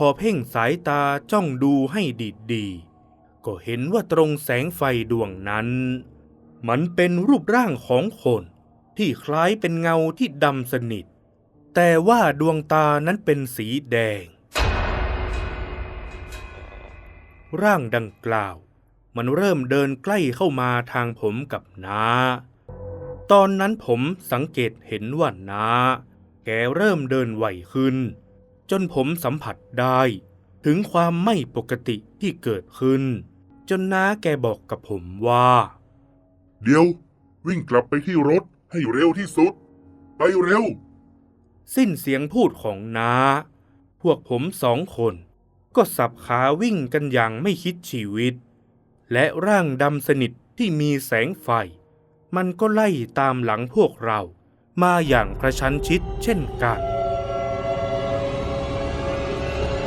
พอเพ่งสายตาจ้องดูให้ดีๆก็เห็นว่าตรงแสงไฟดวงนั้น มันเป็นรูปร่างของคนที่คล้ายเป็นเงาที่ดำสนิท แต่ว่าดวงตานั้นเป็นสีแดง ร่างดังกล่าว มันเริ่มเดินใกล้เข้ามาทางผมกับน้าตอนนั้นผมสังเกตเห็นว่าน้าแกเริ่มเดินไหวขึ้น จนผมสัมผัสได้ ถึงความไม่ปกติที่เกิดขึ้น จนน้าแกบอกกับผมว่า เดี๋ยว วิ่งกลับไปที่รถให้เร็วที่สุด ไปเร็ว สิ้นเสียงพูดของน้า พวกผมสองคน ก็สับขาวิ่งกันอย่างไม่คิดชีวิต และร่างดำสนิทที่มีแสงไฟ มันก็ไล่ตามหลังพวกเรามาอย่างกระชั้นชิดเช่นกัน